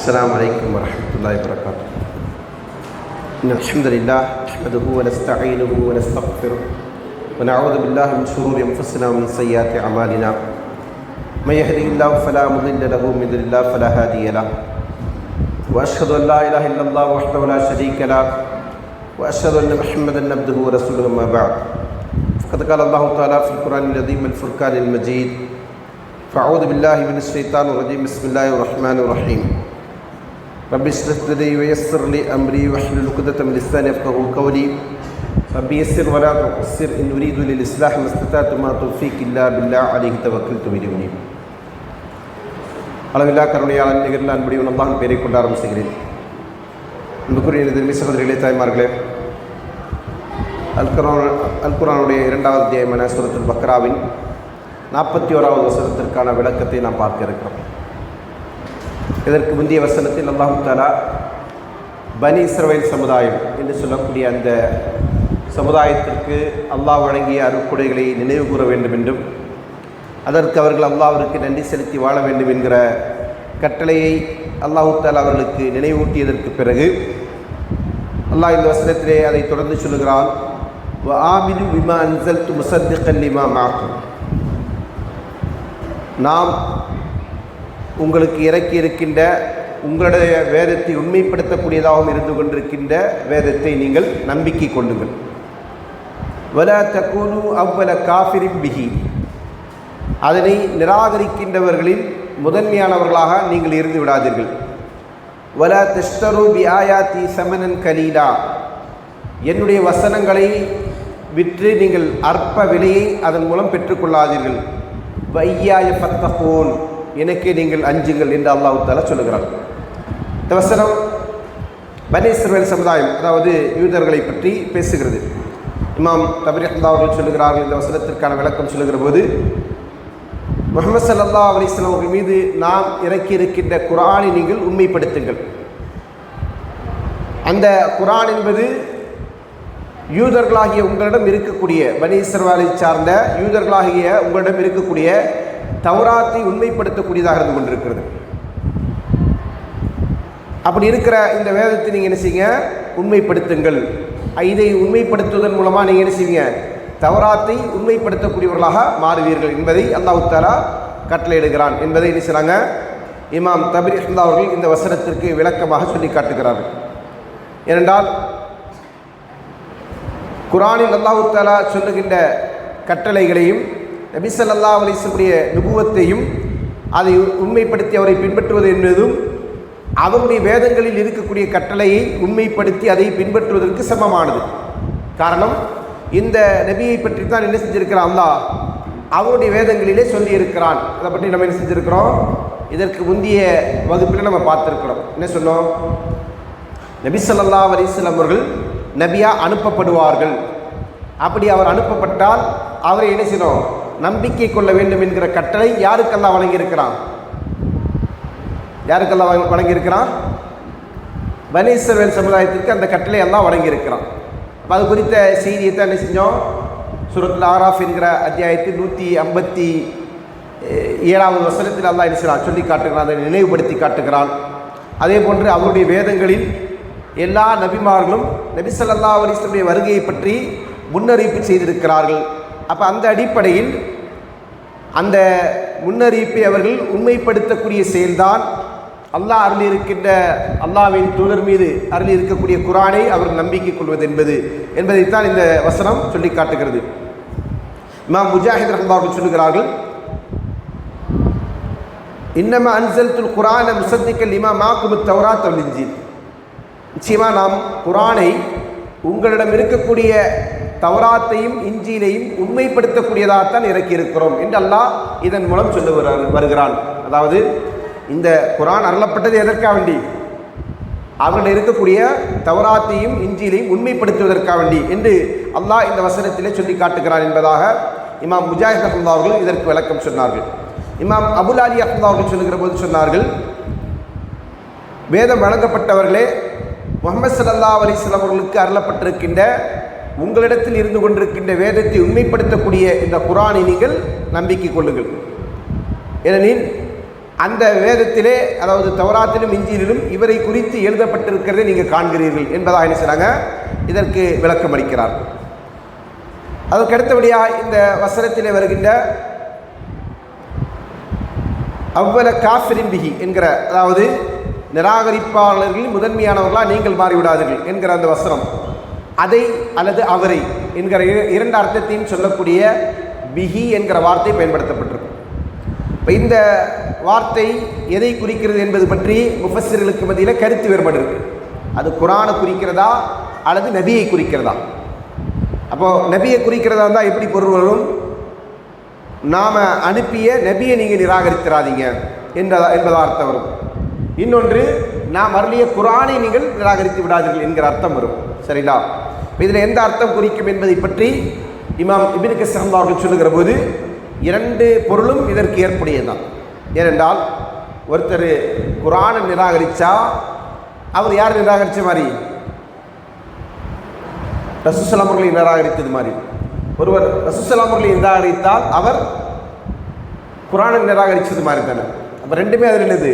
السلام عليكم ورحمة الله وبركاته. إن الحمد لله نحمده ونستعينه ونستغفره ونعوذ بالله من شرور أنفسنا ومن سيئات أعمالنا. من يهده الله فلا مضل له ومن يضلل الله فلا هادي له. وأشهد أن لا إله إلا الله وحده لا شريك له وأشهد أن محمدا عبده ورسوله أما بعد. فقد قال الله تعالى في القرآن العظيم الفرقان المجيد فأعوذ بالله من الشيطان الرجيم. بسم الله الرحمن الرحيم. رب اشرح لي ويسر لي أمري واحلل عقدة من لساني يفقهوا قولي رب يسر ولا تعسر إن أريد للإصلاح ما استطعت ما توفيق إلا بالله عليه توكلت وإليه அளவில்லா கருணையாளன் நிகழ்ந்த அன்புடைய அல்லாஹ் பேரை கொண்டு ஆரம்பிச்சுகிறேன் அன்புக்குரிய திரும்பி சகோதரிகளே தாய்மார்களே அல் குரான் அல் குரானுடைய இரண்டாவது அத்தியாயமான சுரத்துல் பக்ராவின் நாற்பத்தி ஓராவது வசனத்திற்கான விளக்கத்தை நாம் பார்க்க இருக்கிறோம் இதற்கு முந்தைய வசனத்தில் அல்லாஹு தாலா பனி இஸ்ரவேல் சமுதாயம் என்று சொல்லக்கூடிய அந்த சமுதாயத்திற்கு அல்லாஹ் வழங்கிய அருக்குடைகளை நினைவு கூற வேண்டும் என்றும் அதற்கு அவர்கள் அல்லாஹ்விற்கு நன்றி செலுத்தி வாழ வேண்டும் என்கிற கட்டளையை அல்லாஹு தாலா அவர்களுக்கு நினைவூட்டியதற்கு பிறகு அல்லாஹ் இந்த வசனத்திலே அதை தொடர்ந்து சொல்லுகிறான் ஆமினு விமா அன்சல் து முசத்திகல் மாக்கும் நாம் உங்களுக்கு இறக்கி இருக்கின்ற உங்களுடைய வேதத்தை உண்மைப்படுத்தக்கூடியதாகவும் இருந்து கொண்டிருக்கின்ற வேதத்தை நீங்கள் நம்பிக்கை கொள்ளுங்கள். வல தகுனு அவ்வல காஃபிரின் பிகி அதனை நிராகரிக்கின்றவர்களில் முதன்மையானவர்களாக நீங்கள் இருந்து விடாதீர்கள். வல திஷ்டரு பி ஆயாத்தி சமனன் கலீலா. என்னுடைய வசனங்களை விற்று நீங்கள் அற்ப விலையை அதன் மூலம் பெற்றுக்கொள்ளாதீர்கள். வையாய பத்தகோன் எனக்கே நீங்கள் அஞ்சுங்கள் என்று அல்லாஹு தாலா சொல்லுகிறார் இந்த வசனம் பனீஸ்வரல் சமுதாயம் அதாவது யூதர்களை பற்றி பேசுகிறது. இமாம் தபரி அஹ்மதா அவர்கள் சொல்லுகிறார்கள் இந்த வசனத்திற்கான விளக்கம் சொல்லுகிற போது முகமது சல்லா அலிஸ்லாம் அவர்கள் மீது நாம் இறக்கி இருக்கின்ற குரானை நீங்கள் உண்மைப்படுத்துங்கள். அந்த குரான் என்பது யூதர்களாகிய உங்களிடம் இருக்கக்கூடிய பனீஸ்வரவாலை சார்ந்த யூதர்களாகிய உங்களிடம் இருக்கக்கூடிய தௌராத்தை உண்மைப்படுத்தக்கூடியதாக இருந்து கொண்டிருக்கிறது. அப்படி இருக்கிற இந்த வேதத்தை நீங்கள் என்ன செய்யுங்க? உண்மைப்படுத்துங்கள். இதை உண்மைப்படுத்துவதன் மூலமாக நீங்கள் என்ன செய்வீங்க? தவறாத்தை உண்மைப்படுத்தக்கூடியவர்களாக மாறுவீர்கள் என்பதை அல்லாஹு தாலா கட்டளையிடுகிறான் என்பதை என்ன செய்கிறாங்க இமாம் தபிரி அஹ்மதா அவர்கள் இந்த வசனத்திற்கு விளக்கமாக சொல்லி காட்டுகிறார்கள். ஏனென்றால் குரானில் அல்லாஹு தாலா சொல்லுகின்ற கட்டளைகளையும் நபிசல்லா அலிசனுடைய நுபுவத்தையும் அதை உண்மைப்படுத்தி அவரை பின்பற்றுவது என்பதும் அவருடைய வேதங்களில் இருக்கக்கூடிய கட்டளையை உண்மைப்படுத்தி அதை பின்பற்றுவதற்கு சமமானது. காரணம் இந்த நபியை பற்றி தான் என்ன செஞ்சிருக்கிறான் அல்லாஹ்? அவருடைய வேதங்களிலே சொல்லி இருக்கிறான் அதை பற்றி நம்ம என்ன செஞ்சுருக்கிறோம்? இதற்கு முந்தைய வகுப்பில் நம்ம பார்த்துருக்கிறோம். என்ன சொன்னோம்? நபி சொல்லல்லா அலிஸ்லாம் அவர்கள் நபியாக அனுப்பப்படுவார்கள். அப்படி அவர் அனுப்பப்பட்டால் அவரை என்ன செய்யணும் நம்பிக்கை கொள்ள வேண்டும் என்கிற கட்டளை யாருக்கெல்லாம் வழங்கியிருக்கிறான்? யாருக்கெல்லாம் வழங்கியிருக்கிறான்? பனீஸ்வரன் சமுதாயத்திற்கு அந்த கட்டளை எல்லாம் வழங்கியிருக்கிறான். அப்போ அது குறித்த செய்தியை தான் என்ன செஞ்சோம்? சுரத்தில் ஆராஃப் என்கிற அத்தியாயத்தில் நூற்றி ஐம்பத்தி ஏழாவது வசனத்தில் அல்லா என்ன சொல்லி காட்டுகிறான் அதை நினைவுபடுத்தி காட்டுகிறான். அதே போன்று அவருடைய வேதங்களில் எல்லா நபிமார்களும் நபி சல்லா அலிஸ்லமுடைய வருகையை பற்றி முன்னறிவிப்பு செய்திருக்கிறார்கள். அப்போ அந்த அடிப்படையில் அந்த முன்னறிவிப்பை அவர்கள் உண்மைப்படுத்தக்கூடிய செயல்தான் அல்லாஹ் அருள் இருக்கின்ற அல்லாவின் தூதர் மீது அருள் இருக்கக்கூடிய குரானை அவர் நம்பிக்கை கொள்வது என்பது என்பதைத்தான் இந்த வசனம் சொல்லி காட்டுகிறது. இமாம் முஜாஹித் ரஹ்மா அவர்கள் சொல்லுகிறார்கள் இன்னம அன்சல் துல் குரான முசத்திக்கல் இமா மாக்குமு தவரா தமிழ்ஜின் நிச்சயமாக நாம் குரானை உங்களிடம் இருக்கக்கூடிய தவராத்தையும் இஞ்சியிலையும் உண்மைப்படுத்தக்கூடியதாகத்தான் இறக்கி இருக்கிறோம் என்று அல்லாஹ் இதன் மூலம் சொல்லு வருகிறான். அதாவது இந்த குரான் அருளப்பட்டது எதற்காக வேண்டி? அவர்கள் இருக்கக்கூடிய தவராத்தையும் இஞ்சியிலையும் உண்மைப்படுத்துவதற்காக வேண்டி என்று அல்லாஹ் இந்த வசனத்திலே சொல்லி காட்டுகிறான் என்பதாக இமாம் முஜாஹித் அஹ்மதா அவர்கள் இதற்கு விளக்கம் சொன்னார்கள். இமாம் அபுல் அலி அஹ்மதா அவர்கள் சொல்லுகிற போது சொன்னார்கள் வேதம் வழங்கப்பட்டவர்களே முகமது சல்லா அலிஸ்லாம் அவர்களுக்கு அருளப்பட்டிருக்கின்ற உங்களிடத்தில் இருந்து கொண்டிருக்கின்ற வேதத்தை உண்மைப்படுத்தக்கூடிய இந்த குரானை நீங்கள் நம்பிக்கை கொள்ளுங்கள். ஏனெனில் அந்த வேதத்திலே அதாவது தவராத்திலும் இஞ்சியிலும் இவரை குறித்து எழுதப்பட்டிருக்கிறதை நீங்கள் காண்கிறீர்கள் என்பதாக என்ன செய்றாங்க? இதற்கு விளக்கம் அளிக்கிறார். அதற்கு அடுத்தபடியாக இந்த வசனத்திலே வருகின்ற அவ்வள காஃபிரின் பிகி என்கிற அதாவது நிராகரிப்பாளர்களில் முதன்மையானவர்களாக நீங்கள் மாறிவிடாதீர்கள் என்கிற அந்த வசனம். அதை அல்லது அவரை என்கிற இரண்டு அர்த்தத்தையும் சொல்லக்கூடிய பிஹி என்கிற வார்த்தை பயன்படுத்தப்பட்டிருக்கும். இப்போ இந்த வார்த்தை எதை குறிக்கிறது என்பது பற்றி முஃபஸர்களுக்கு மத்தியில் கருத்து வேறுபாடு இருக்குது அது குரானை குறிக்கிறதா அல்லது நபியை குறிக்கிறதா? அப்போது நபியை குறிக்கிறதா இருந்தால் எப்படி பொருள் வரும்? நாம் அனுப்பிய நபியை நீங்கள் நிராகரித்திராதீங்க என்பதா என்பதா அர்த்தம் வரும். இன்னொன்று நாம் அருளிய குரானை நீங்கள் நிராகரித்து விடாதீர்கள் என்கிற அர்த்தம் வரும். சரிங்களா? இதில் எந்த அர்த்தம் குறிக்கும் என்பதை பற்றி இமாம் இபின் கஸ்லாம் அவர்கள் சொல்லுகிற போது இரண்டு பொருளும் இதற்கு ஏற்புடையதுதான். ஏனென்றால் ஒருத்தர் குரானை நிராகரித்தா அவர் யார் நிராகரித்த மாதிரி? ரசூசலாம் அவர்களை நிராகரித்தது மாதிரி. ஒருவர் ரசூசலாம் அவர்களை நிராகரித்தால் அவர் குரானை நிராகரித்தது மாதிரி தானே. அப்போ ரெண்டுமே அதில் என்னது?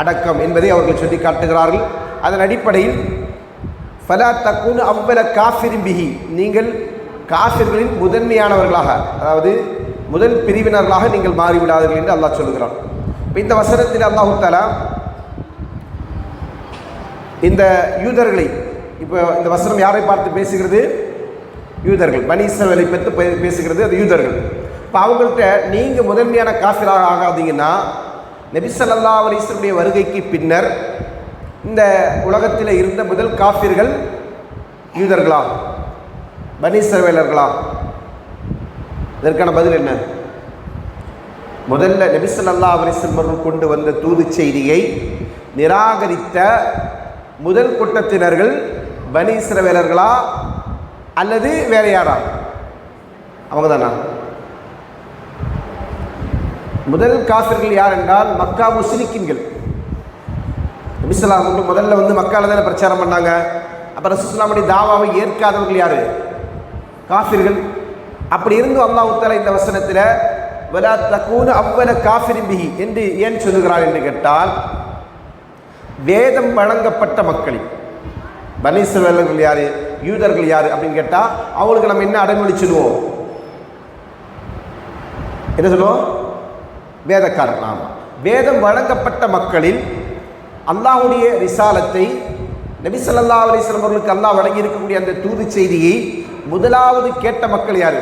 அடக்கம் என்பதை அவர்கள் சொல்லி காட்டுகிறார்கள் அதன் அடிப்படையில் ஃபலா தக்குன் அவ்வள காஃபிரின் பிஹி நீங்கள் காஃபிர்களின் முதன்மையானவர்களாக அதாவது முதல் பிரிவினர்களாக நீங்கள் மாறிவிடாதீர்கள் என்று அல்லாஹ் சொல்லுகிறான். இப்போ இந்த வசனத்தில் அல்லாஹு தாலா இந்த யூதர்களை இப்போ இந்த வசனம் யாரை பார்த்து பேசுகிறது? யூதர்கள். பனீசவலை பற்றி பே- பேசுகிறது அது யூதர்கள். இப்போ அவங்கள்ட்ட நீங்கள் முதன்மையான காஃபிராக ஆகாதீங்கன்னா நபிசல்லா அவர் அலைஹி வருகைக்கு பின்னர் இந்த உலகத்தில் இருந்த முதல் காஃபிர்கள் யூதர்களா பனீசவேலர்களா இதற்கான பதில் என்ன? முதல்ல நபி ஸல்லல்லாஹு அவர்கள் கொண்டு வந்த தூது செய்தியை நிராகரித்த முதல் கூட்டத்தினர்கள் பனீஸ்ரவேலர்களா அல்லது வேற யாரா? அவங்க தானா முதல் காஃபிர்கள் யார் என்றால் மக்கா முஸ்லிக்கின்கள் நபிஸ்லாம் மட்டும் முதல்ல வந்து மக்களை தானே பிரச்சாரம் பண்ணாங்க. அப்போ ரசூஸ்லாமுடைய தாவாவை ஏற்காதவர்கள் யார்? காஃபிர்கள். அப்படி இருந்தும் அல்லாஹ் இந்த வசனத்தில் வலா தக்கூன அவ்வள காஃபிரிம்பிகி என்று ஏன் சொல்லுகிறார் என்று கேட்டால் வேதம் வழங்கப்பட்ட மக்களின் பனீஸ்வரர்கள் யார் யூதர்கள் யார் அப்படின்னு கேட்டால் அவங்களுக்கு நம்ம என்ன அடைமொழி சொல்லுவோம்? என்ன சொல்லுவோம்? வேதக்காரர்கள் ஆமாம் வேதம் வழங்கப்பட்ட மக்களில் அல்லாஹுடைய ரிசாலத்தை நபி ஸல்லல்லாஹு அலைஹி அவர்களுக்கு அல்லாஹ் வழங்கி இருக்கக்கூடிய அந்த தூது செய்தியை முதலாவது கேட்ட மக்கள் யார்?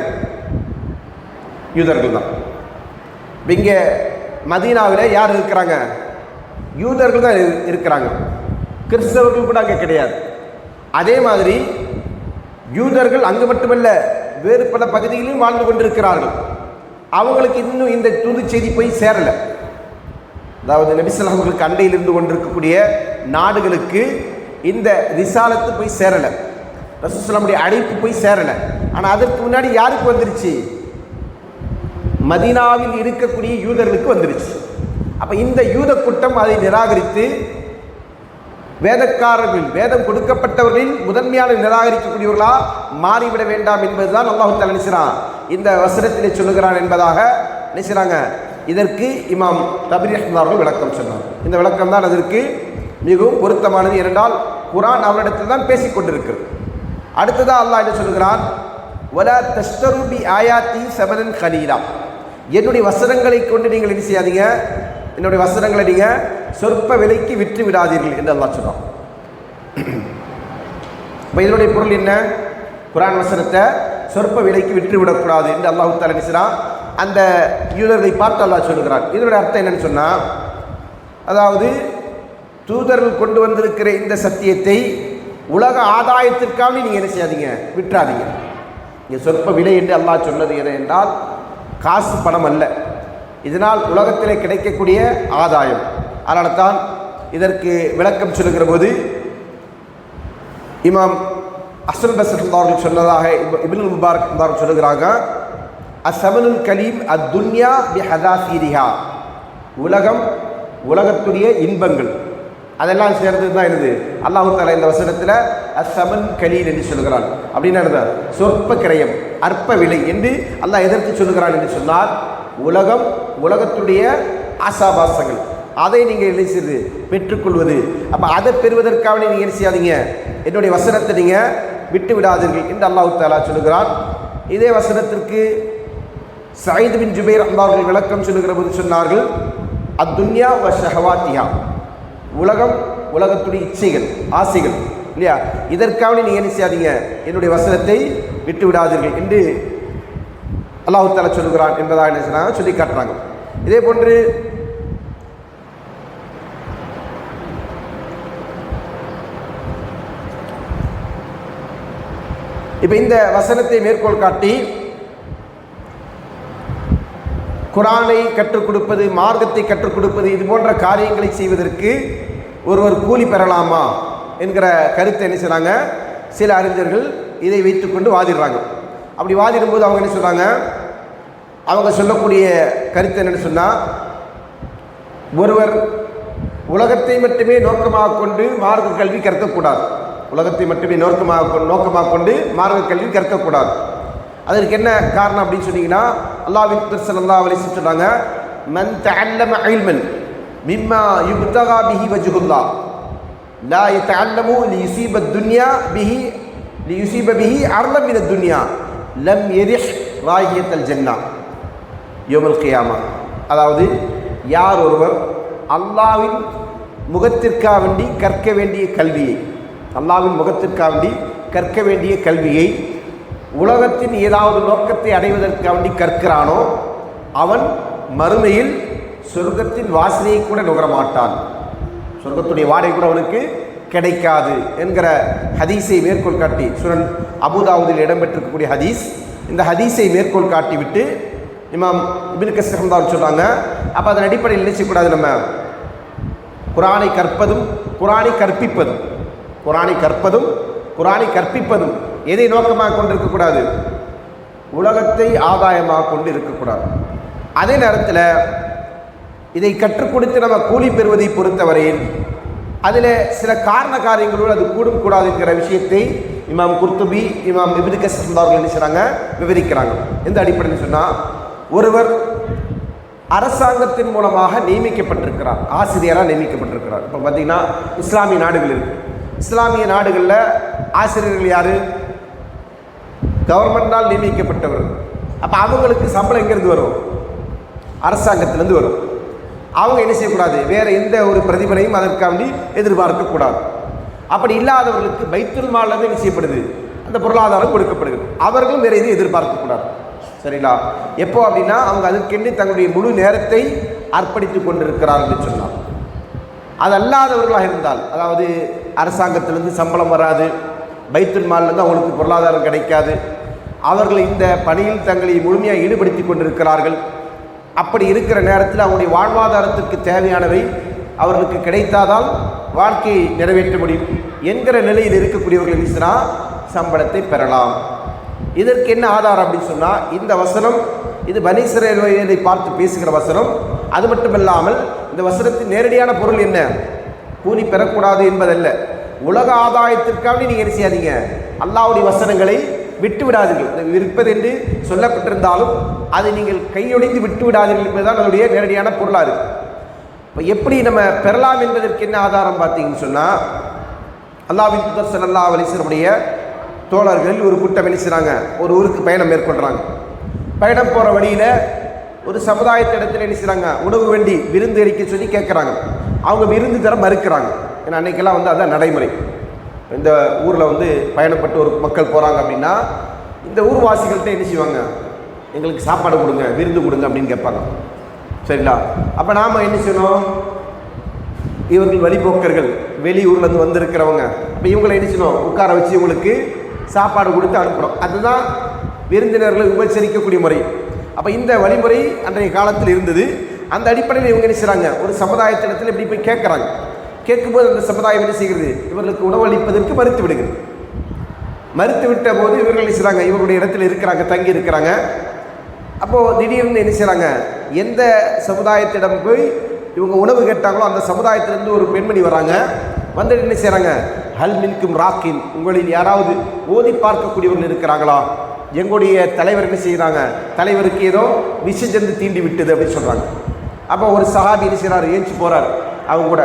யூதர்கள் தான். இங்கே மதீனாவில் யார் இருக்கிறாங்க? யூதர்கள் தான் இரு- இருக்கிறாங்க. கிறிஸ்தவர்கள் கூட அங்கே கிடையாது. அதே மாதிரி யூதர்கள் அங்கு மட்டுமல்ல வேறு பல பகுதிகளிலும் வாழ்ந்து கொண்டிருக்கிறார்கள். அவங்களுக்கு இன்னும் இந்த தூது செய்தி போய் சேரலை. அதாவது நபிசல்லாம் அவர்களுக்கு அண்டையில் இருந்து கொண்டிருக்கக்கூடிய நாடுகளுக்கு இந்த ரிசாலத்து போய் சேரலை. ரசூசலாமுடைய அழைப்பு போய் சேரலை. ஆனால் அதற்கு முன்னாடி யாருக்கு வந்துருச்சு? மதீனாவில் இருக்கக்கூடிய யூதர்களுக்கு வந்துருச்சு. அப்போ இந்த யூத கூட்டம் அதை நிராகரித்து வேதக்காரர்கள் வேதம் கொடுக்கப்பட்டவர்களில் முதன்மையான நிராகரிக்கக்கூடியவர்களா மாறிவிட வேண்டாம் என்பதுதான் அல்லாஹு தாலா நினைச்சான் இந்த வசனத்திலே சொல்லுகிறான் என்பதாக நினைச்சாங்க இதற்கு இமாம் தபீர் அவர்கள் விளக்கம் சொன்னார். இந்த விளக்கம் தான் அதற்கு மிகவும் பொருத்தமானது என்றால் குரான் அவரிடத்தில் தான் பேசிக் கொண்டிருக்கிறது. அடுத்ததாக அல்லாஹ் என்ன சொல்கிறான்? வலா தஸ்தருபி ஆயாத்தி சமனன் கலீலா. என்னுடைய வசனங்களை கொண்டு நீங்கள் என்ன செய்யாதீங்க? என்னுடைய வசனங்களை நீங்கள் சொற்ப விலைக்கு விற்று விடாதீர்கள் என்று அல்லாஹ் சொன்னான் இப்போ இதனுடைய பொருள் என்ன? குரான் வசனத்தை சொற்ப விலைக்கு விற்று விடக்கூடாது என்று அல்லாஹு தாலா நினைச்சான் அந்த யூதர்களை பார்த்து அல்லாஹ் சொல்லுகிறான் இதனுடைய அர்த்தம் என்னன்னு சொன்னால் அதாவது தூதர்கள் கொண்டு வந்திருக்கிற இந்த சத்தியத்தை உலக ஆதாயத்திற்காக நீங்கள் என்ன செய்யாதீங்க? விட்டுறாதீங்க. இங்கே சொற்ப விலை என்று அல்லாஹ் சொன்னது எது என்றால் காசு பணம் அல்ல. இதனால் உலகத்திலே கிடைக்கக்கூடிய ஆதாயம். அதனால தான் இதற்கு விளக்கம் சொல்லுகிற போது இமாம் அசல் பசர் அவர்கள் சொன்னதாக இபின் முபாரக் சொல்லுகிறாங்க அசமனுல் கலீம் அத்துன்யா பி ஹதாஃபீரிஹா உலகம் உலகத்துடைய இன்பங்கள். அதெல்லாம் சேர்ந்தது தான் என்னது? அல்லாஹு தாலா இந்த வசனத்தில் அசமன் கலீல் என்று சொல்லுகிறான். அப்படின்னு என்னது சொற்ப கிரயம் அற்ப விலை என்று அல்லாஹ் எதற்கு சொல்லுகிறான் என்று சொன்னால் உலகம் உலகத்துடைய ஆசாபாசங்கள். அதை நீங்கள் என்ன செய்யுது பெற்றுக்கொள்வது. அப்போ அதை பெறுவதற்காக நீங்கள் என்ன செய்யாதீங்க? என்னுடைய வசனத்தை நீங்கள் விட்டு விடாதீர்கள் என்று அல்லாஹ் தாலா சொல்லுகிறான். இதே வசனத்திற்கு சயீத் பின் ஜுபேர் அவர்கள் விளக்கம் சொல்லுகிற போது சொன்னார்கள் அத்துன்யா வ ஷஹவாத்தியா உலகம் உலகத்துடைய இச்சைகள் ஆசைகள் இல்லையா? இதற்காக நீங்கள் என்ன செய்யாதீங்க என்னுடைய வசனத்தை விட்டு விடாதீர்கள் என்று அல்லாஹு தாலா சொல்கிறான் என்பதாக என்ன சொன்னாங்க? சொல்லி காட்டுறாங்க. இதே போன்று இப்போ இந்த வசனத்தை மேற்கோள் காட்டி குரானை கற்றுக் கொடுப்பது மார்க்கத்தை கற்றுக் கொடுப்பது இது போன்ற காரியங்களை செய்வதற்கு ஒருவர் கூலி பெறலாமா என்கிற கருத்தை என்ன செய்கிறாங்க சில அறிஞர்கள் இதை வைத்துக்கொண்டு வாதிடுறாங்க. அப்படி வாதிடும்போது அவங்க என்ன சொல்கிறாங்க அவங்க சொல்லக்கூடிய கருத்து என்னென்னு சொன்னால் ஒருவர் உலகத்தை மட்டுமே நோக்கமாக கொண்டு மார்க்க கல்வி கற்கக்கூடாது உலகத்தை மட்டுமே நோக்கமாக கொண்டு நோக்கமாக கொண்டு மார்க்க கல்வி கற்கக்கூடாது அதற்கு என்ன காரணம் அப்படின்னு சொன்னீங்கன்னா அல்லாஹ்வின் சல்லா அலி சொல்றாங்க மன் தஅல்லம இல்மன் மிம்மா யுப்தகா பிஹி வஜ்ஹுல்லா லா யதஅல்லமு லியுஸீப துன்யா பிஹி லியுஸீப பிஹி அர்ல மின துன்யா லம் யரிஹ் ராஹியத்தல் ஜன்னா. யோமல் கியாமா. அதாவது யார் ஒருவர் அல்லாவின் முகத்திற்காக வேண்டி கற்க வேண்டிய கல்வியை அல்லாவின் முகத்திற்காக வேண்டி கற்க வேண்டிய கல்வியை உலகத்தின் ஏதாவது நோக்கத்தை அடைவதற்காக வேண்டி கற்கிறானோ அவன் மறுமையில் சொர்க்கத்தின் வாசனையை கூட நுகரமாட்டான். சொர்க்கத்துடைய வாடகை கூட அவனுக்கு கிடைக்காது என்கிற ஹதீஸை மேற்கோள் காட்டி சுரன் அபுதாவுதில் இடம்பெற்றிருக்கக்கூடிய ஹதீஸ் இந்த ஹதீஸை மேற்கோள் காட்டிவிட்டு இமாம் இபின் கஸ்ரம் தான் சொல்கிறாங்க அப்போ அதன் அடிப்படையில் நினைச்சக்கூடாது நம்ம? குரானை கற்பதும் குரானை கற்பிப்பதும் குரானை கற்பதும் குரானை கற்பிப்பதும் எதை நோக்கமாக கொண்டு இருக்கக்கூடாது உலகத்தை ஆதாயமாக கொண்டு இருக்கக்கூடாது அதே நேரத்தில் இதை கற்றுக் கொடுத்து நம்ம கூலி பெறுவதை பொறுத்தவரையில் அதில் சில காரண காரியங்களோடு அது கூடும் கூடாதுங்கிற விஷயத்தை இமாம் குர்துபி இமாம் இபின் சந்தார்கள் அவர்கள் என்ன செய்கிறாங்க விவரிக்கிறாங்க. எந்த அடிப்படையில் சொன்னால் ஒருவர் அரசாங்கத்தின் மூலமாக நியமிக்கப்பட்டிருக்கிறார். ஆசிரியராக நியமிக்கப்பட்டிருக்கிறார். இப்போ பார்த்தீங்கன்னா இஸ்லாமிய நாடுகள் இருக்கு. இஸ்லாமிய நாடுகளில் ஆசிரியர்கள் யார்? கவர்மெண்டால் நியமிக்கப்பட்டவர்கள். அப்போ அவங்களுக்கு சம்பளம் எங்கேருந்து வரும்? அரசாங்கத்திலேருந்து வரும். அவங்க என்ன செய்யக்கூடாது? வேறு எந்த ஒரு பிரதிபலையும் அதற்காண்டி எதிர்பார்க்கக்கூடாது அப்படி இல்லாதவர்களுக்கு பைத்துல் மாலிருந்து என்ன செய்யப்படுது? அந்த பொருளாதாரம் கொடுக்கப்படுகிறது அவர்களும் வேறு எதுவும் எதிர்பார்க்கக்கூடாது சரிங்களா? எப்போ அப்படின்னா அவங்க அதற்கென்று தங்களுடைய முழு நேரத்தை அர்ப்பணித்து கொண்டிருக்கிறார்கள் சொன்னால் சொன்னார். அது அல்லாதவர்களாக இருந்தால் அதாவது அரசாங்கத்திலேருந்து சம்பளம் வராது பைத்துல் மாலிருந்து அவங்களுக்கு பொருளாதாரம் கிடைக்காது. அவர்கள் இந்த பணியில் தங்களை முழுமையாக ஈடுபடுத்தி கொண்டிருக்கிறார்கள். அப்படி இருக்கிற நேரத்தில் அவங்களுடைய வாழ்வாதாரத்திற்கு தேவையானவை அவர்களுக்கு கிடைத்தாதால் வாழ்க்கையை நிறைவேற்ற முடியும் என்கிற நிலையில் இருக்கக்கூடியவர்கள் என்ன சம்பளத்தை பெறலாம். இதற்கு என்ன ஆதாரம் அப்படின்னு சொன்னால் இந்த வசனம் இது பனீஸ்வரரை பார்த்து பேசுகிற வசனம். அது மட்டுமல்லாமல் இந்த வசனத்தின் நேரடியான பொருள் என்ன? கூலி பெறக்கூடாது என்பதல்ல. உலக ஆதாயத்திற்காக நீங்கள் என்ன செய்யாதீங்க? அல்லாவுடைய வசனங்களை விட்டு விடாதீர்கள் அது என்று சொல்லப்பட்டிருந்தாலும் அதை நீங்கள் கையொழிந்து விட்டு விடாதீர்கள் என்பதுதான் அதனுடைய நேரடியான பொருளாக இருக்குது இப்போ எப்படி நம்ம பெறலாம் என்பதற்கு என்ன ஆதாரம் பார்த்தீங்கன்னு சொன்னால் அல்லாவின் புதர் சல்லா அலிசனுடைய தோழர்கள் ஒரு கூட்டம் என்ன செய்கிறாங்க ஒரு ஊருக்கு பயணம் மேற்கொள்கிறாங்க பயணம் போகிற வழியில் ஒரு சமுதாயத்திடத்தில் என்ன செய்கிறாங்க உணவு வேண்டி விருந்து அளிக்க சொல்லி கேட்குறாங்க அவங்க விருந்து தர மறுக்கிறாங்க. ஏன்னா அன்றைக்கெல்லாம் வந்து அதான் நடைமுறை. இந்த ஊரில் வந்து பயணப்பட்டு ஒரு மக்கள் போகிறாங்க அப்படின்னா இந்த ஊர்வாசிகள்கிட்ட என்ன செய்வாங்க? எங்களுக்கு சாப்பாடு கொடுங்க விருந்து கொடுங்க அப்படின்னு கேட்பாங்க. சரிங்களா? அப்போ நாம் என்ன செய்யணும்? இவர்கள் வழிபோக்கர்கள் வெளியூர்லேருந்து வந்திருக்கிறவங்க அப்போ இவங்களை என்ன செய்யணும்? உட்கார வச்சு இவங்களுக்கு சாப்பாடு கொடுத்து அனுப்புகிறோம் அதுதான் விருந்தினர்களை உபசரிக்கக்கூடிய முறை. அப்போ இந்த வழிமுறை அன்றைய காலத்தில் இருந்தது. அந்த அடிப்படையில் இவங்க என்ன செய்கிறாங்க ஒரு சமுதாயத்திடத்தில் இப்படி போய் கேட்குறாங்க. கேட்கும்போது அந்த சமுதாயம் என்ன செய்கிறது? இவர்களுக்கு உணவளிப்பதற்கு மறுத்து விடுகிறது மறுத்து விட்ட போது இவர்கள் என்ன செய்கிறாங்க இவருடைய இடத்துல இருக்கிறாங்க தங்கி இருக்கிறாங்க. அப்போது திடீர்னு என்ன செய்கிறாங்க எந்த சமுதாயத்திடம் போய் இவங்க உணவு கேட்டாங்களோ அந்த சமுதாயத்திலேருந்து ஒரு பெண்மணி வராங்க. வந்து என்ன செய்கிறாங்க ஹல் மின்கும் ராக்கின். உங்களில் யாராவது ஓதி பார்க்கக்கூடியவர்கள் இருக்கிறாங்களா? எங்களுடைய தலைவர் என்ன செய்கிறாங்க தலைவருக்கு ஏதோ விஷஜந்து தீண்டி விட்டது அப்படின்னு சொல்கிறாங்க அப்போ ஒரு சஹாபி என்ன செய்கிறார் ஏஞ்சி போகிறார் அவங்க கூட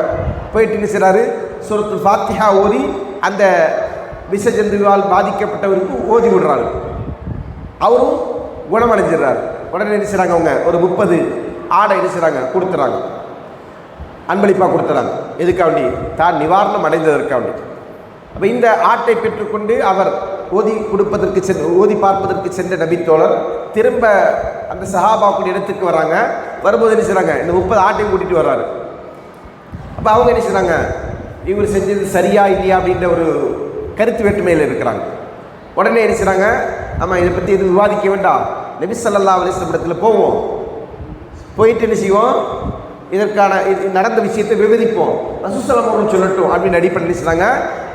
போயிட்டு என்ன செய்கிறாரு சுரத்து ஃபாத்திஹா ஓதி அந்த விஷஜந்துவால் பாதிக்கப்பட்டவருக்கு ஓதி விடுறாரு. அவரும் குணமடைஞ்சிடுறாரு. உடனே என்ன செய்கிறாங்க அவங்க? ஒரு முப்பது ஆடை என்ன செய்கிறாங்க கொடுத்துறாங்க. அன்பளிப்பாக கொடுத்துறாங்க. எதுக்காண்டி? தான் நிவாரணம் அடைந்ததற்காண்டி. அப்போ இந்த ஆட்டை பெற்றுக்கொண்டு அவர் ஓதி கொடுப்பதற்கு சென்று ஓதி பார்ப்பதற்கு சென்ற நபித்தோழர் திரும்ப அந்த சஹாபாக்குடைய இடத்துக்கு வராங்க. வரும்போது என்ன செய்கிறாங்க இந்த முப்பது ஆட்டையும் கூட்டிகிட்டு வர்றாரு. அப்போ அவங்க என்ன செய்கிறாங்க இவர் செஞ்சது சரியா இல்லையா அப்படின்ற ஒரு கருத்து வேற்றுமையில் இருக்கிறாங்க. உடனே என்ன செய்கிறாங்க நம்ம இதை பற்றி எதுவும் விவாதிக்க வேண்டாம். நபி ஸல்லல்லாஹு அலைஹி இடத்துல போவோம். போயிட்டு என்ன செய்வோம்? இதற்கான இது நடந்த விஷயத்தை விவரிப்போம். ரசூசலம் அவர்கள் சொல்லட்டும் அப்படின்னு அடிப்படை சொன்னாங்க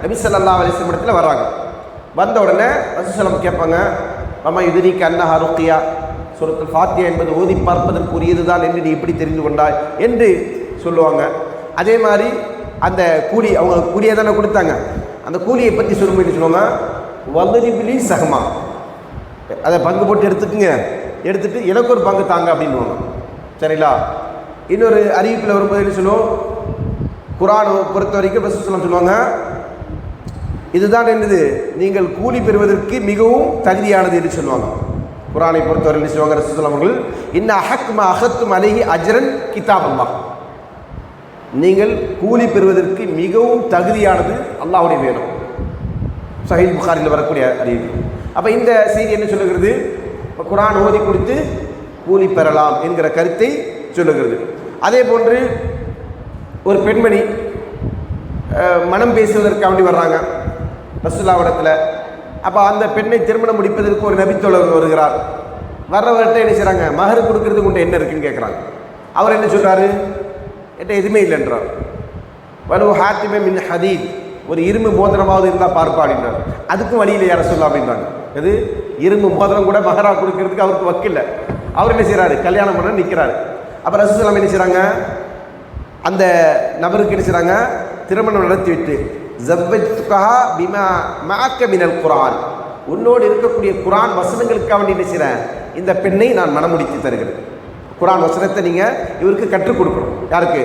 நபி ஸல்லல்லாஹு அலைஹி இடத்துல வராங்க. வந்த உடனே ரசூசலம் கேட்பாங்க நம்ம யுதிரிக்கு கண்ணா ருக்கியா? சூரத்துல் ஃபாத்தியா என்பது ஓதி பார்ப்பதற்குரியது தான் என்று நீ எப்படி தெரிந்து கொண்டாய்? என்று சொல்லுவாங்க. அதே மாதிரி அந்த கூலி அவங்க கூலியை தானே கொடுத்தாங்க. அந்த கூலியை பற்றி சொல்லும்போது சொல்லுவாங்க? வல்லரிபிலி சகமா அதை பங்கு போட்டு எடுத்துக்குங்க. எடுத்துட்டு எனக்கு ஒரு பங்கு தாங்க அப்படின்னுவாங்க. சரிங்களா? இன்னொரு அறிவிப்பில் வரும்போது என்ன சொல்லுவோம்? குரானை பொறுத்த வரைக்கும் ரசூலுல்லாஹ் சொல்லுவாங்க இதுதான் என்னது? நீங்கள் கூலி பெறுவதற்கு மிகவும் தகுதியானது என்று சொல்லுவாங்க. குரானை பொறுத்தவரை என்ன சொல்லுவாங்க ரசூலுல்லாஹ் அவர்கள்? இன்ன அஹக்மா அகத்தும் அலைஹி அஜரன் கிதாப் நீங்கள் கூலி பெறுவதற்கு மிகவும் தகுதியானது அல்லாஹுடைய வேணும் சஹீல் புகாரில் வரக்கூடிய அறிவிப்பு அப்போ இந்த செய்தி என்ன சொல்லுகிறது? குரான் ஓதி கொடுத்து கூலி பெறலாம் என்கிற கருத்தை சொல்லுகிறது. அதே போன்று ஒரு பெண்மணி மனம் பேசுவதற்காக வேண்டி வர்றாங்க. ரசுல்லாவிடத்தில் அப்போ அந்த பெண்ணை திருமணம் முடிப்பதற்கு ஒரு நபித்தோழர் வருகிறார். வர்றவர்கிட்ட என்ன செய்கிறாங்க மகர் கொடுக்கறதுக்கு உண்டு என்ன இருக்குன்னு கேட்குறாங்க அவர் என்ன சொல்கிறாரு என்கிட்ட எதுவுமே இல்லைன்றார் வலு ஹாத்திமே மின் ஹதீத். ஒரு இரும்பு மோதிரமாவது இருந்தால் பார்ப்பா அப்படின்றார் அதுக்கும் வழியில் யார சொல்லலாம் அப்படின்றாங்க இது இரும்பு மோதிரம் கூட மகரா கொடுக்கறதுக்கு அவருக்கு வக்கில்ல அவர் என்ன செய்கிறாரு கல்யாணம் பண்ண நிற்கிறாரு அப்போ ரசூசலாம் என்ன செய்கிறாங்க அந்த நபருக்கு என்ன செய்கிறாங்க திருமணம் நடத்திவிட்டு ஜவ்வத்துக்கா பிமா மாக்க மினல் குரான் உன்னோடு இருக்கக்கூடிய குரான் வசனங்களுக்காக வேண்டி என்ன செய்கிறேன் இந்த பெண்ணை நான் மனமுடித்து தருகிறேன். குரான் வசனத்தை நீங்கள் இவருக்கு கற்றுக் கொடுக்கணும். யாருக்கு?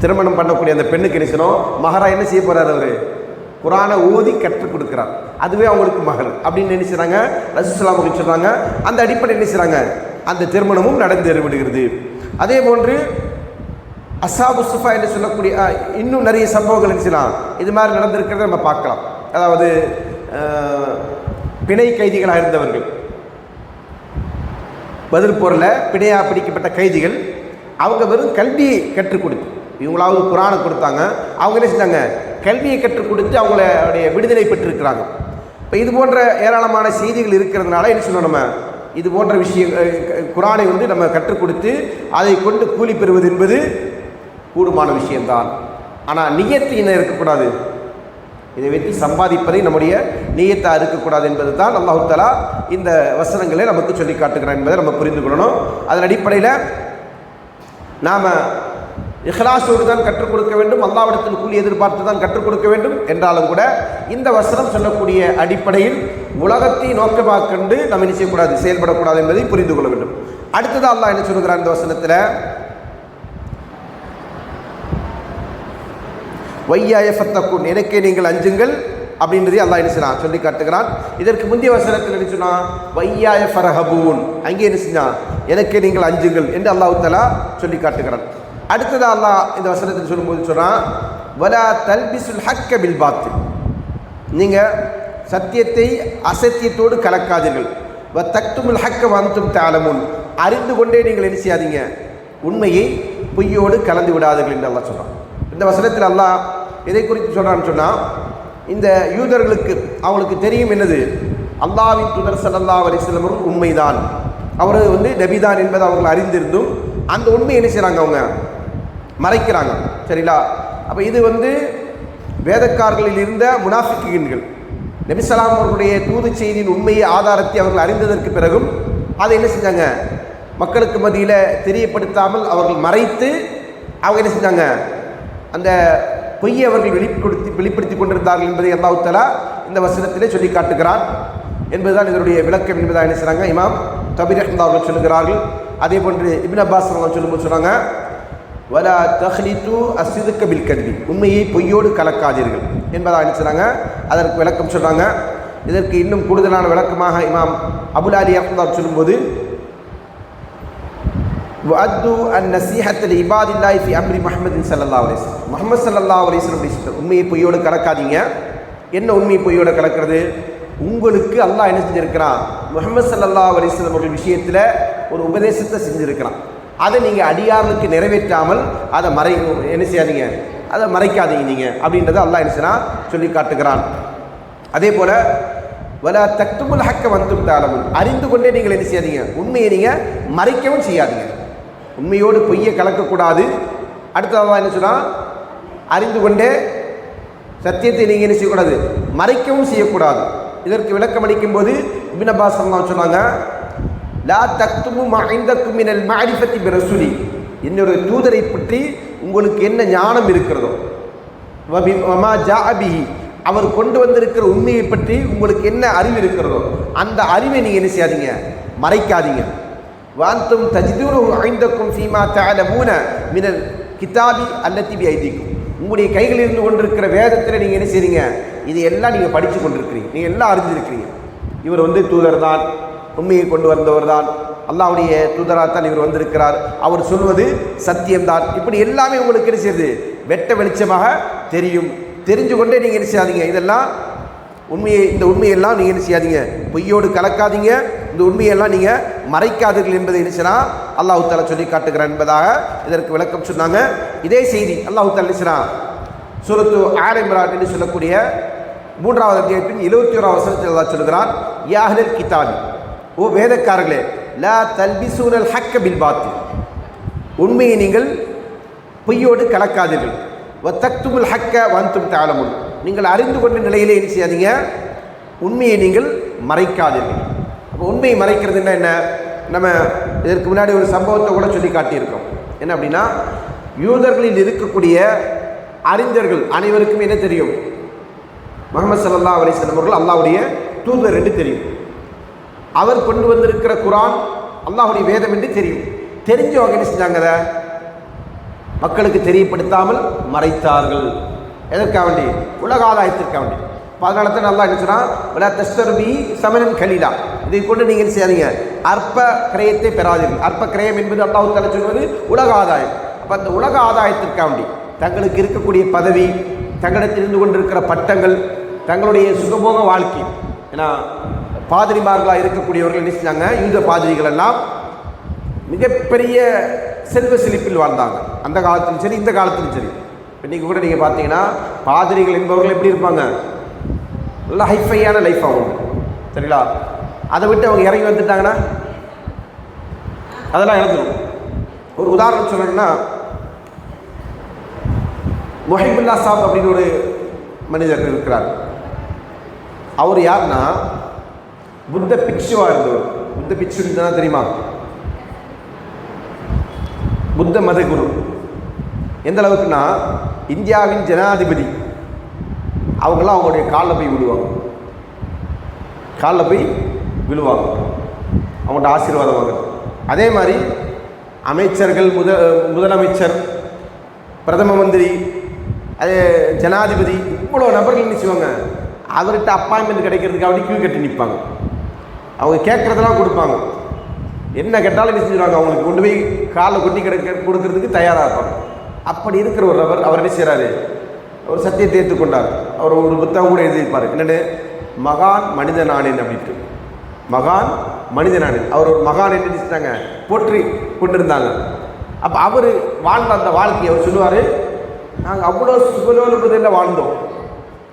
திருமணம் பண்ணக்கூடிய அந்த பெண்ணுக்கு என்ன மகரா என்ன செய்ய போகிறார் அவர்? குரானை ஓதி கற்றுக் கொடுக்குறார். அதுவே அவங்களுக்கு மகள். அப்படின்னு நினைச்சுறாங்க செய்றாங்க? ரசூசலாம் அவங்க அந்த அடிப்படை என்ன அந்த திருமணமும் நடந்து விடுகிறது அதே போன்று அசாபு சுஃபா என்று சொல்லக்கூடிய இன்னும் நிறைய சம்பவங்கள் இருந்துச்சுலாம் இது மாதிரி நடந்திருக்கிறத நம்ம பார்க்கலாம். அதாவது பிணை கைதிகளாக இருந்தவர்கள். பதில் போரில் பிணையாக பிடிக்கப்பட்ட கைதிகள் அவங்க வெறும் கல்வியை கற்றுக் கொடுத்து இவங்களாவது குரானை கொடுத்தாங்க அவங்க என்ன செஞ்சாங்க? கல்வியை கற்றுக் கொடுத்து அவங்களுடைய விடுதலை பெற்றிருக்கிறாங்க. இப்போ இது போன்ற ஏராளமான செய்திகள் இருக்கிறதுனால என்ன சொல்லணும் நம்ம? இது போன்ற விஷயம் குரானை வந்து நம்ம கற்றுக் கொடுத்து அதை கொண்டு கூலி பெறுவது என்பது கூடுமான விஷயம்தான். ஆனால் நியத்து என்ன இருக்கக்கூடாது? இதை வைத்து சம்பாதிப்பதை நம்முடைய நியத்தா இருக்கக்கூடாது என்பது தான் அல்லாஹுத்தலா இந்த வசனங்களை நமக்கு சொல்லி காட்டுகிறான் என்பதை நம்ம புரிந்து கொள்ளணும். அதன் அடிப்படையில் நாம் இஹ்லாசோடு தான் கற்றுக் கொடுக்க வேண்டும் அல்லாவிடத்தில் கூலி எதிர்பார்த்து தான் கற்றுக் கொடுக்க வேண்டும் என்றாலும் கூட இந்த வசனம் சொல்லக்கூடிய அடிப்படையில் உலகத்தை நோக்கமாக கண்டு நம்ம என்ன செய்யக்கூடாது செயல்படக்கூடாது என்பதை புரிந்து கொள்ள வேண்டும். அடுத்ததாக அல்லாஹ் என்ன சொல்கிறான் இந்த வசனத்தில்? வையாயஃபத்தக்கூன் எனக்கே நீங்கள் அஞ்சுங்கள் அப்படின்றதே அல்லாஹ் என்ன செய்றான்? சொல்லி காட்டுகிறான். இதற்கு முந்தைய வசனத்தில் என்ன சொன்னான் வையாய ஃபரஹபூன். அங்கே என்ன செஞ்சான் எனக்கே நீங்கள் அஞ்சுங்கள் என்று அல்லாஹ் தலா சொல்லி காட்டுகிறான். அடுத்ததா அல்லாஹ் இந்த வசனத்தில் சொல்லும்போது சொன்னான் வலா தல்பிசுல் ஹக்க பில் பாத்து நீங்கள் சத்தியத்தை அசத்தியத்தோடு கலக்காதீர்கள். வ தக்துமுல் ஹக்க வந்தும் தாளமுன் அறிந்து கொண்டே நீங்கள் என்ன செய்யாதீங்க. உண்மையை பொய்யோடு கலந்து விடாதீர்கள் என்று அல்லா சொல்கிறான் இந்த வசனத்தில் அல்லாஹ் எதை குறித்து சொல்கிறான்னு சொன்னால் இந்த யூதர்களுக்கு அவங்களுக்கு தெரியும் என்னது? அல்லாவின் தூதர் சல்லா அலிஸ்லமரும் உண்மைதான். அவர் வந்து நபிதான் என்பதை அவர்கள் அறிந்திருந்தும் அந்த உண்மையை என்ன செய்கிறாங்க அவங்க? மறைக்கிறாங்க. சரிங்களா? அப்போ இது வந்து வேதக்காரர்களில் இருந்த முனாஃபிக்குகள் நபிசலாம் அவர்களுடைய தூது செய்தியின் உண்மையை ஆதாரத்தை அவர்கள் அறிந்ததற்கு பிறகும் அதை என்ன செஞ்சாங்க? மக்களுக்கு மத்தியில் தெரியப்படுத்தாமல் அவர்கள் மறைத்து அவங்க என்ன செஞ்சாங்க? அந்த பொய்யை அவர்கள் வெளிப்படுத்தி வெளிப்படுத்தி கொண்டிருந்தார்கள் என்பதை அல்லாஹுத்தலா இந்த வசனத்திலே சொல்லி காட்டுகிறார் என்பதுதான் இதனுடைய விளக்கம் என்பதாக என்ன செய்கிறாங்க இமாம் தபீர் அஹ்மதா அவர்கள் சொல்லுகிறார்கள். அதே போன்று இபின் அப்பாஸ் அவர்கள் சொல்லும்போது சொன்னாங்க வலா தஹ்லித்து அசிதுக்க பில் கல்வி உண்மையை பொய்யோடு கலக்காதீர்கள் என்பதாக என்ன சொன்னாங்க அதற்கு விளக்கம் சொல்கிறாங்க இதற்கு இன்னும் கூடுதலான விளக்கமாக இமாம் அபுல் அலி அஹ்மதார் சொல்லும்போது வஅத்து அன் நசீஹத்தில் இபாதில்லாஹி ஃபி அம்ரி முஹம்மதின் ஸல்லல்லாஹு அலைஹி வஸல்லம். முஹம்மது ஸல்லல்லாஹு அலைஹி வஸல்லம் அப்படி உண்மையை பொய்யோடு கலக்காதீங்க. என்ன உண்மையை பொய்யோடு கலக்கிறது? உங்களுக்கு அல்லாஹ் என்ன செஞ்சிருக்கிறான்? முஹம்மது ஸல்லல்லாஹு அலைஹி வஸல்லம் அவர்கள் விஷயத்தில் ஒரு உபதேசத்தை செஞ்சிருக்கிறான். அதை நீங்கள் அடியார்களுக்கு நிறைவேற்றாமல் அதை மறை என்ன செய்யாதீங்க? அதை மறைக்காதீங்க நீங்கள் அப்படின்றத அல்லாஹ் என்ன செய்யலாம் சொல்லி காட்டுகிறான். அதே போல் வல தக்துமுல் ஹக்க வந்தும் தாளமும் அறிந்து கொண்டே நீங்கள் என்ன செய்யாதீங்க. உண்மையை நீங்கள் மறைக்கவும் செய்யாதீங்க. உண்மையோடு பொய்யை கலக்கக்கூடாது. அடுத்ததாக என்ன சொன்னால் அறிந்து கொண்டே சத்தியத்தை நீங்கள் என்ன செய்யக்கூடாது? மறைக்கவும் செய்யக்கூடாது. இதற்கு விளக்கம் அளிக்கும் போது இபின் அப்பாஸ் சொன்னாங்க லா தக்துமு மைந்தக்கும் மினல் மாரிஃபத்தி பிரசுலி. என்னுடைய தூதரை பற்றி உங்களுக்கு என்ன ஞானம் இருக்கிறதோ வபி வமா அவர் கொண்டு வந்திருக்கிற உண்மையை பற்றி உங்களுக்கு என்ன அறிவு இருக்கிறதோ அந்த அறிவை நீங்கள் என்ன செய்யாதீங்க மறைக்காதீங்க. வாந்தும் தஜிதூரு ஐந்தக்கும் ஃபீமா தஅலமூன மினல் கிதாபி அல்லத்தி பி ஐதீக்கும் உங்களுடைய கைகளில் இருந்து கொண்டிருக்கிற வேதத்தில் நீங்கள் என்ன செய்றீங்க? இது எல்லாம் நீங்கள் படித்து கொண்டிருக்கிறீங்க. நீங்கள் எல்லாம் அறிஞ்சிருக்கிறீங்க இவர் வந்து தூதர் தான் உண்மையை கொண்டு வந்தவர் தான் அல்லாவுடைய தூதராக தான் இவர் வந்திருக்கிறார். அவர் சொல்வது சத்தியம்தான். இப்படி எல்லாமே உங்களுக்கு என்ன செய்யுது? வெட்ட வெளிச்சமாக தெரியும். தெரிஞ்சு கொண்டே நீங்கள் என்ன செய்யாதீங்க. இதெல்லாம் உண்மையை இந்த உண்மையெல்லாம் நீங்கள் என்ன செய்யாதீங்க. பொய்யோடு கலக்காதீங்க. இந்த உண்மையெல்லாம் நீங்கள் மறைக்காதீர்கள் என்பதை என்ன அல்லாஹு தாலா சொல்லி காட்டுகிறார் என்பதாக இதற்கு விளக்கம் சொன்னாங்க. இதே செய்தி அல்லாஹு தாலா என்ன சுரத்து ஆரம்பிரான் என்று சொல்லக்கூடிய மூன்றாவது அத்தியாயத்தின் இருபத்தி ஓராவது வசனத்தில் அல்லா சொல்கிறான் யாஹில் கிதாபி ஓ வேதக்காரர்களே லா தல்பிசூனல் ஹக்க பில் பாத்து உண்மையை நீங்கள் பொய்யோடு கலக்காதீர்கள். தக்துமுல் ஹக்க வந்தும் தாளமுன் நீங்கள் அறிந்து கொண்ட நிலையிலே என்ன செய்யாதீங்க? உண்மையை நீங்கள் மறைக்காதீர்கள். உண்மையை மறைக்கிறதுன்னா என்ன? நம்ம இதற்கு முன்னாடி ஒரு சம்பவத்தை கூட சொல்லி காட்டியிருக்கோம். என்ன அப்படின்னா யூதர்களில் இருக்கக்கூடிய அறிஞர்கள் அனைவருக்கும் என்ன தெரியும்? முகமது சல்லா அலிஸ்லாம் அவர்கள் அல்லாவுடைய தூதர் என்று தெரியும். அவர் கொண்டு வந்திருக்கிற குரான் அல்லாஹுடைய வேதம் என்று தெரியும். தெரிஞ்சவங்க என்ன செஞ்சாங்க அதை? மக்களுக்கு தெரியப்படுத்தாமல் மறைத்தார்கள். எதற்காக வேண்டி? உலக ஆதாயத்திற்காக வேண்டி. அதனால தான் நல்லா என்ன சொன்னால் தஸ்தர்பி கலீலா. இதை கொண்டு நீங்கள் செய்யாதீங்க. அற்ப கிரயத்தை பெறாதீர்கள். அற்ப கிரயம் என்பது அல்லாஹு தலை சொல்வது உலக ஆதாயம். அப்போ அந்த உலக ஆதாயத்திற்காண்டி தங்களுக்கு இருக்கக்கூடிய பதவி தங்களிடத்தில் இருந்து கொண்டிருக்கிற பட்டங்கள் தங்களுடைய சுகபோக வாழ்க்கை. ஏன்னா பாதிரிமார்களாக இருக்கக்கூடியவர்கள் என்ன செஞ்சாங்க? இந்த பாதிரிகள் எல்லாம் மிகப்பெரிய செல்வ செழிப்பில் வாழ்ந்தாங்க. அந்த காலத்திலும் சரி இந்த காலத்திலும் சரி. இன்றைக்கி கூட நீங்கள் பார்த்தீங்கன்னா பாதிரிகள் என்பவர்கள் எப்படி இருப்பாங்க? நல்ல ஹைஃபையான லைஃப் ஆகும் சரிங்களா? அதை விட்டு அவங்க இறங்கி வந்துட்டாங்கன்னா அதெல்லாம் இழந்துடும் ஒரு உதாரணம் சொல்லணும்னா முஹிபுல்லா சாப் அப்படின்னு ஒரு மனிதர் இருக்கிறார். அவர் யாருன்னா புத்த பிக்ஷுவாக இருந்தவர். புத்த பிக்ஷுன்னு தான் தெரியுமா? புத்த மத குரு எந்த அளவுக்குன்னா இந்தியாவின் ஜனாதிபதி. அவங்களாம் அவங்களுடைய காலில் போய் விழுவாங்க. காலில் போய் விழுவாங்க. அவங்கள்ட்ட ஆசீர்வாதம் வாங்க அதே மாதிரி அமைச்சர்கள் முத முதலமைச்சர் பிரதம மந்திரி அது ஜனாதிபதி இவ்வளோ நபர்கள் என்ன அவர்கிட்ட அப்பாயின்மெண்ட் கிடைக்கிறதுக்காக கியூ கட்டி நிற்பாங்க அவங்க கேட்குறதெல்லாம் கொடுப்பாங்க. என்ன கேட்டாலும் என்ன அவங்களுக்கு கொண்டு போய் காலை கொட்டி கிடைக்க கொடுக்கறதுக்கு தயாராக இருப்பாங்க. அப்படி இருக்கிற ஒரு நபர் அவர் என்ன செய்கிறாரு ஒரு சத்தியத்தை ஏற்றுக்கொண்டார் அவர் ஒரு புத்தகம் கூட எழுதியிருப்பார். என்னென்னு மகான் மனித நானேன் அப்படின்ட்டு. மகான் மனித நானேன் அவர் ஒரு மகான் என்ன போற்றி கொண்டிருந்தாங்க. அப்போ அவர் வாழ்ந்த அந்த வாழ்க்கையை அவர் சொல்லுவார் நாங்கள் அவ்வளோ சுகலோலுபதில் வாழ்ந்தோம்.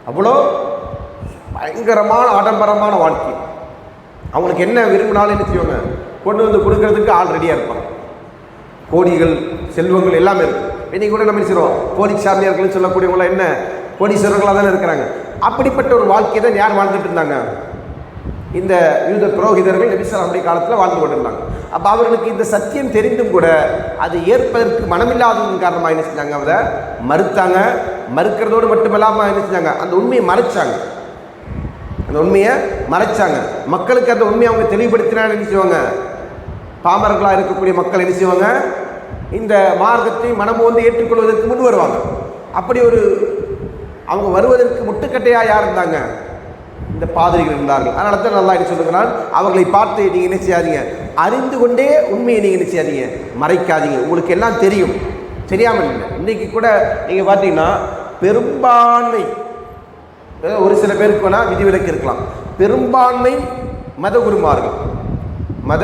அவ்வளோ பயங்கரமான ஆடம்பரமான வாழ்க்கை. அவங்களுக்கு என்ன விரும்பினாலும் என்ன செய்வாங்க? கொண்டு வந்து கொடுக்கறதுக்கு ஆள் ரெடியாக இருப்பாங்க. கோடிகள் செல்வங்கள் எல்லாமே இருக்கும். இன்னைக்கு கூட நம்ம என்ன போலீஸ் சாமியார்கள் சொல்லக்கூடியவங்களாம் என்ன? கோடீஸ்வரர்களாக தானே இருக்கிறாங்க. அப்படிப்பட்ட ஒரு வாழ்க்கையை தான் யார் வாழ்ந்துட்டு இருந்தாங்க? இந்த யூத புரோகிதர்கள் நபிசலாமுடைய காலத்தில் வாழ்ந்து கொண்டிருந்தாங்க. அப்போ அவர்களுக்கு இந்த சத்தியம் தெரிந்தும் கூட அது ஏற்பதற்கு மனமில்லாததன் காரணமாக என்ன செஞ்சாங்க அதை மறுத்தாங்க. மறுக்கிறதோடு மட்டுமில்லாமல் என்ன செஞ்சாங்க? அந்த உண்மையை மறைச்சாங்க. அந்த உண்மையை மறைச்சாங்க. மக்களுக்கு அந்த உண்மையை அவங்க தெளிவுபடுத்தினா என்ன செய்வாங்க? பாமர்களாக இருக்கக்கூடிய மக்கள் என்ன செய்வாங்க? இந்த மார்க்கத்தை மனம் வந்து ஏற்றுக்கொள்வதற்கு முன் வருவாங்க. அப்படி ஒரு அவங்க வருவதற்கு முட்டுக்கட்டையாக யார் இருந்தாங்க? இந்த பாதிரிகள் இருந்தார்கள். அதனால தான் நல்லா என்ன சொல்லுகிறான் அவர்களை பார்த்து நீங்கள் என்ன செய்யாதீங்க. அறிந்து கொண்டே உண்மையை நீங்கள் என்ன செய்யாதீங்க. மறைக்காதீங்க. உங்களுக்கு எல்லாம் தெரியும். தெரியாமல் இல்லை. இன்னைக்கு கூட நீங்கள் பார்த்தீங்கன்னா பெரும்பான்மை ஒரு சில பேருக்கு வேணால் விதிவிலக்கு இருக்கலாம். பெரும்பான்மை மத குருமார்கள். மத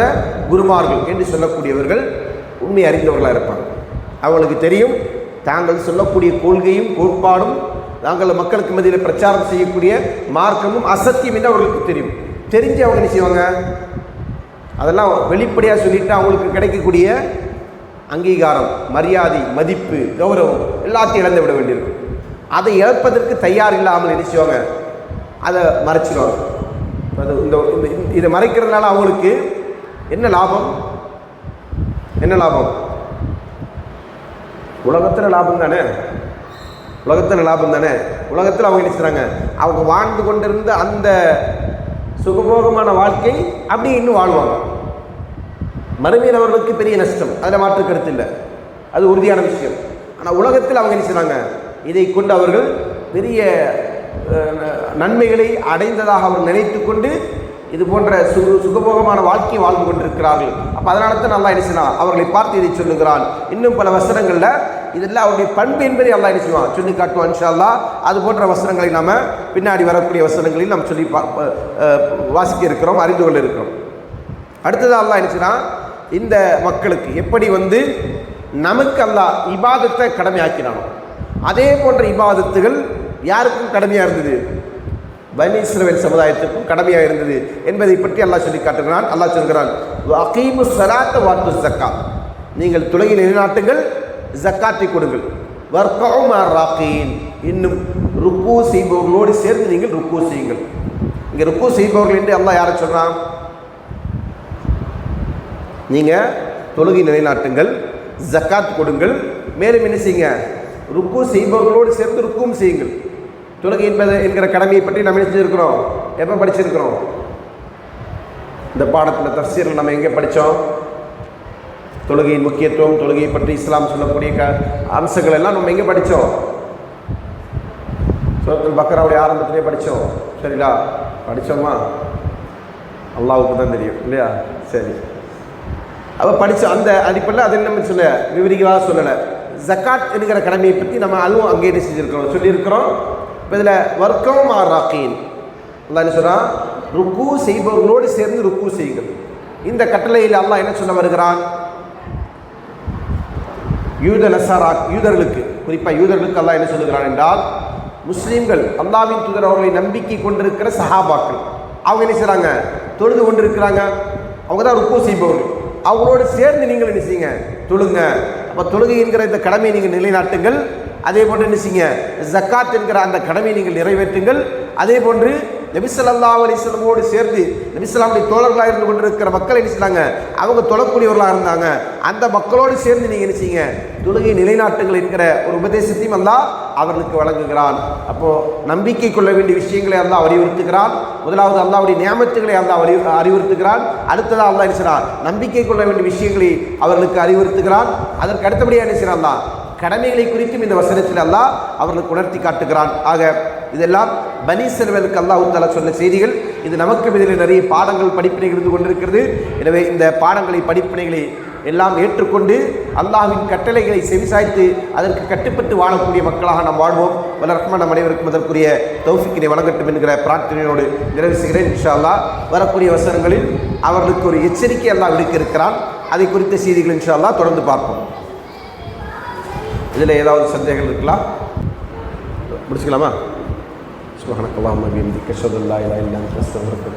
குருமார்கள் என்று சொல்லக்கூடியவர்கள் உண்மை அறிந்தவர்களாக இருப்பாங்க. அவங்களுக்கு தெரியும் தாங்கள் சொல்லக்கூடிய கொள்கையும் கோட்பாடும் தாங்கள் மக்களுக்கு மத்தியில் பிரச்சாரம் செய்யக்கூடிய மார்க்கமும் அசத்தியம் என்று அவர்களுக்கு தெரியும். தெரிஞ்சு அவங்க என்ன செய்வாங்க? அதெல்லாம் வெளிப்படையாக சொல்லிட்டு அவங்களுக்கு கிடைக்கக்கூடிய அங்கீகாரம் மரியாதை மதிப்பு கௌரவம் எல்லாத்தையும் இழந்து விட வேண்டியிருக்கும். அதை இழப்பதற்கு தயார் இல்லாமல் என்ன செய்வாங்க? அதை மறைச்சிடுவாங்க அது இந்த- இதை மறைக்கிறதுனால அவங்களுக்கு என்ன லாபம்? என்ன லாபம்? உலகத்தில் லாபம் தானே? உலகத்தில் லாபம் தானே? உலகத்தில் அவங்க என்ன அவங்க வாழ்ந்து கொண்டிருந்த அந்த சுகபோகமான வாழ்க்கை அப்படியே இன்னும் வாழ்வாங்க. மறுமையில் அவர்களுக்கு பெரிய நஷ்டம். அதில் மாற்று கருத்து இல்லை. அது உறுதியான விஷயம். ஆனால் உலகத்தில் அவங்க என்ன இதை கொண்டு அவர்கள் பெரிய நன்மைகளை அடைந்ததாக அவர் நினைத்து கொண்டு இது போன்ற சு சுகபோகமான வாழ்க்கையை வாழ்ந்து கொண்டிருக்கிறார்கள். அப்போ அதனால தான் நல்லா என்ன அவர்களை பார்த்து இதை சொல்லுகிறான். இன்னும் பல வசனங்களில் இதெல்லாம் அவருடைய பண்பு என்பதை அல்லாஹ் என்ன செய்வான்? சொல்லி காட்டுவான் இன்ஷா அது போன்ற வசனங்களை நாம் பின்னாடி வரக்கூடிய வசனங்களில் நாம் சொல்லி பா வாசிக்க இருக்கிறோம் அறிந்து கொள்ள இருக்கிறோம். அடுத்ததாக அல்லாஹ் என்னச்சுன்னா இந்த மக்களுக்கு எப்படி வந்து நமக்கு அல்லாஹ் இபாதத்தை கடமையாக்கினானோ அதே போன்ற இபாதத்துகள் யாருக்கும் கடமையாக இருந்தது? பனி இஸ்ரவேல் சமுதாயத்துக்கும் கடமையாக இருந்தது என்பதை பற்றி அல்லாஹ் சொல்லி காட்டுகிறான். அல்லாஹ் சொல்கிறான் அகீமு சலாத்த வாத்து சக்கா நீங்கள் துலகில் நிலைநாட்டுங்கள் ஜக்காத்தை கொடுங்கள். வர்க்கவும் ராக்கீன் இன்னும் ருக்கு செய்பவர்களோடு சேர்ந்து நீங்கள் ருக்கு செய்யுங்கள். இங்கே ருக்கு செய்பவர்கள் என்று அல்லாஹ் யாரை சொல்கிறான் நீங்கள் தொழுகை நிலைநாட்டுங்கள் ஜக்காத் கொடுங்கள். மேலும் என்ன செய்யுங்க? ருக்கு செய்பவர்களோடு சேர்ந்து ருக்கும் செய்யுங்கள். தொழுகை என்பது என்கிற கடமையை பற்றி நம்ம நினைச்சிருக்கிறோம் எப்போ படிச்சிருக்கிறோம்? இந்த பாடத்தில் தஃசீரில் நம்ம எங்கே படித்தோம்? தொழுகையின் முக்கியத்துவம் தொழுகையை பற்றி இஸ்லாம் சொல்லக்கூடிய க அம்சங்கள் எல்லாம் நம்ம எங்கே படித்தோம்? சுரத்தில் பக்கராவுடைய ஆரம்பத்திலே படித்தோம். சரிங்களா படித்தோமா? அல்லாவுக்கு தான் தெரியும் இல்லையா? சரி. அப்போ படித்தோம் அந்த அடிப்படையில் அது என்ன சொல்ல விவரிகளாக சொல்லலை. ஜக்காட் என்கிற கடமையை பற்றி நம்ம அதுவும் அங்கே செஞ்சுருக்கிறோம்? சொல்லியிருக்கிறோம். இப்போ இதில் வர்க்கம் ஆர் அல்லா என்ன சொல்கிறான் ருக்கு செய்பவர்களோடு சேர்ந்து ருக்கு செய்யுங்கள். இந்த கட்டளையில் அல்லாஹ் என்ன சொல்ல வருகிறான்? யூத நசாரா யூதர்களுக்கு குறிப்பாக யூதர்களுக்கு அல்லாஹ் என்ன சொல்லுகிறான் என்றால் முஸ்லீம்கள் அல்லாவின் தூதர் அவர்களை நம்பிக்கை கொண்டிருக்கிற சஹாபாக்கள். அவங்க என்ன செய்கிறாங்க தொழுது கொண்டிருக்கிறாங்க. அவங்க தான் ருக்கு செய்பவர்கள். அவங்களோடு சேர்ந்து நீங்கள் என்ன செய்யுங்க? தொழுங்க. அப்போ தொழுகை என்கிற இந்த கடமையை நீங்கள் நிலைநாட்டுங்கள். அதே போன்று என்ன செய்யுங்க? ஜக்காத் என்கிற அந்த கடமையை நீங்கள் நிறைவேற்றுங்கள். அதே போன்று நபிசல்லா அலிஸ்லமோடு சேர்ந்து நபிசல்லாமுடைய தோழர்களாக இருந்து கொண்டிருக்கிற மக்கள் என்ன செய்கிறாங்க அவங்க தொழக்கூடியவர்களாக இருந்தாங்க. அந்த மக்களோடு சேர்ந்து நீங்கள் என்ன செய்யுங்க? தொழுகை நிலைநாட்டுங்கள் என்கிற ஒரு உபதேசத்தையும் அல்லா அவர்களுக்கு வழங்குகிறான். அப்போது நம்பிக்கை கொள்ள வேண்டிய விஷயங்களை அல்லா அறிவுறுத்துகிறான். முதலாவது அல்லாவுடைய நியமத்துகளை அல்லா அறி அறிவுறுத்துகிறான். அடுத்ததாக அல்லா என்ன செய்கிறான் நம்பிக்கை கொள்ள வேண்டிய விஷயங்களை அவர்களுக்கு அறிவுறுத்துகிறான். அதற்கு அடுத்தபடியாக என்ன செய்கிறான் கடமைகளை குறித்தும் இந்த வசனத்தில் அல்லாஹ் அவர்களுக்கு உணர்த்தி காட்டுகிறான். ஆக இதெல்லாம் பனி செல்வனுக்கு அல்லாஹ் தாலா சொன்ன செய்திகள். இது நமக்கு இதில் நிறைய பாடங்கள் படிப்பினை இருந்து கொண்டிருக்கிறது. எனவே இந்த பாடங்களை படிப்பினைகளை எல்லாம் ஏற்றுக்கொண்டு அல்லாஹின் கட்டளைகளை செவிசாய்த்து அதற்கு கட்டுப்பட்டு வாழக்கூடிய மக்களாக நாம் வாழ்வோம். வளர்க்கும் நம் அனைவருக்கும் அதற்குரிய தௌஃபிக்கினை வழங்கட்டும் என்கிற பிரார்த்தனையோடு நிறைவு செய்கிறேன் இன்ஷா அல்லா வரக்கூடிய வசனங்களில் அவர்களுக்கு ஒரு எச்சரிக்கை அல்லாஹ் விடுக்க இருக்கிறான் அதை குறித்த செய்திகள் இன்ஷா அல்லா தொடர்ந்து பார்ப்போம். இதில் ஏதாவது சந்தேகங்கள் இருக்கலாம் முடிச்சுக்கலாமா? சுபஹானக்கல்லாஹும்ம பிஹம்திக. அஷ்ஹது இல்லை இலாஹா இல்லா அன்த அஸ்தக்ஃபிருக்க